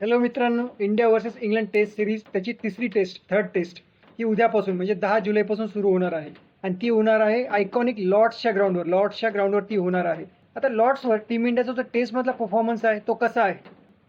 Hello मित्रांनो India versus England test series त्याची तिसरी टेस्ट थर्ड टेस्ट ही उद्यापासून म्हणजे दहा जुलैपासून सुरू होणार आहे. आणि ती होणार आहे आयकॉनिक लॉर्ड्सच्या ग्राउंडवर लॉर्ड्सच्या ग्राउंडवर ती होणार आहे. आता लॉर्ड्सवर टीम इंडियाचा जो टेस्टमधला परफॉर्मन्स आहे तो कसा आहे?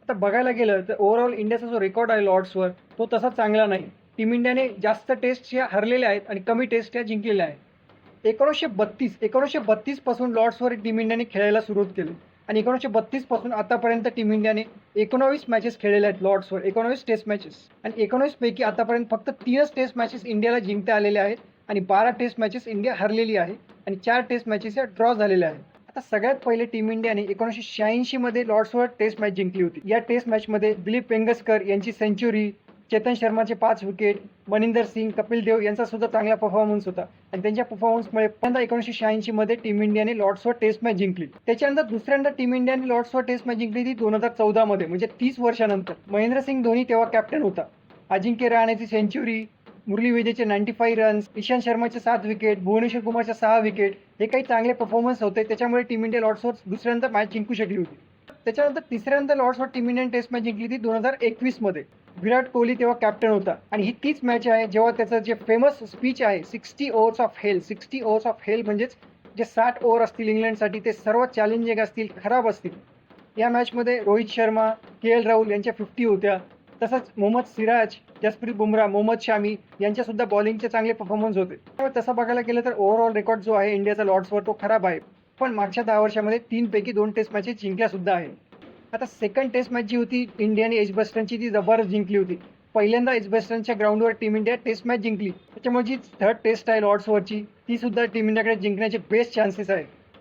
आता बघायला गेलं तर ओव्हरऑल इंडियाचा जो रेकॉर्ड आहे लॉर्ड्सवर तो तसा चांगला नाही. टीम इंडियाने जास्त टेस्ट या हरलेल्या आहेत आणि कमी टेस्ट या जिंकलेल्या आहेत. एकोणीसशे बत्तीस एकोणीसशे बत्तीसपासून लॉर्ड्सवर टीम इंडियाने खेळायला सुरुवात केली. आणि एकोणीसशे बत्तीसपासून आतापर्यंत टीम इंडियाने एकोणावीस मॅचेस खेळलेल्या आहेत लॉर्ड्सवर एकोणावीस टेस्ट मॅचेस आणि एकोणावीस पैकी आतापर्यंत फक्त तीनच टेस्ट मॅचेस इंडियाला जिंकता आलेल्या आहेत. आणि बारा टेस्ट मॅचेस इंडिया हरलेली आहे. आणि चार टेस्ट मॅचेस या ड्रॉ झालेल्या आहेत. आता सगळ्यात पहिले टीम इंडियाने एकोणीसशे शहाऐंशी मध्ये लॉर्ड्सवर टेस्ट मॅच जिंकली होती. या टेस्ट मॅचमध्ये दिलीप पेंगसकर यांची सेंचुरी चेतन शर्माचे पाच विकेट मनिंदर सिंग कपिल देव यांचा सुद्धा चांगला परफॉर्मन्स होता. आणि त्यांच्या परफॉर्मन्समुळे पहिल्यांदा एकोणीसशे शहाऐंशी मध्ये टीम इंडियाने लॉर्ड्सवर टेस्ट मॅच जिंकली. त्याच्यानंतर दुसऱ्यांदा टीम इंडियाने लॉर्ड्सवर टेस्ट मॅच जिंकली ती दोन हजार चौदा मध्ये म्हणजे तीस वर्षानंतर. महेंद्र सिंग धोनी तेव्हा कॅप्टन होता. अजिंक्य रहाणेची सेंचुरी मुरली विजयचे नाईन्टी फाईव्ह रन्स इशांत शर्माचे सात विकेट भुवनेश्वर कुमारच्या सहा विकेट हे काही चांगले परफॉर्मन्स होते. त्याच्यामुळे टीम इंडिया लॉर्ड्सवर दुसऱ्यांदा मॅच जिंकू शकली होती. त्याच्यानंतर तिसऱ्यांदा लॉर्ड्स ऑफ टिमिनियन टेस्ट मॅच जिंकली ती दोन हजार एकवीसमध्ये. विराट कोहली तेव्हा कॅप्टन होता. आणि ही तीच मॅच आहे जेव्हा त्याचं जे फेमस स्पीच आहे sixty overs of hell sixty overs of hell म्हणजेच जे साठ ओव्हर असतील इंग्लंडसाठी ते सर्व चॅलेंजिंग असतील खराब असतील. या मॅचमध्ये रोहित शर्मा के एल राहुल यांच्या फिफ्टी होत्या. तसंच मोहम्मद सिराज जसप्रीत बुमराह मोहम्मद शामी यांच्यासुद्धा बॉलिंगचे चांगले परफॉर्मन्स होते. त्यामुळे तसं बघायला गेलं तर ओव्हरऑल रेकॉर्ड जो आहे इंडियाचा लॉर्ड्सवर तो खराब आहे. पण मागच्या दहा वर्षामध्ये तीनपैकी दोन टेस्ट मॅचेस जिंकल्या सुद्धा आहे. आता सेकंड टेस्ट मॅच जी होती इंडिया आणि एजबस्टनची ती जबरदस्त जिंकली होती. पहिल्यांदा एजबस्टनच्या ग्राउंडवर टीम इंडिया टेस्ट मॅच जिंकली. त्याच्यामुळे जी थर्ड टेस्ट आहे लॉर्ड्सवरची ती सुद्धा टीम इंडियाकडे जिंकण्याचे बेस्ट चान्सेस आहे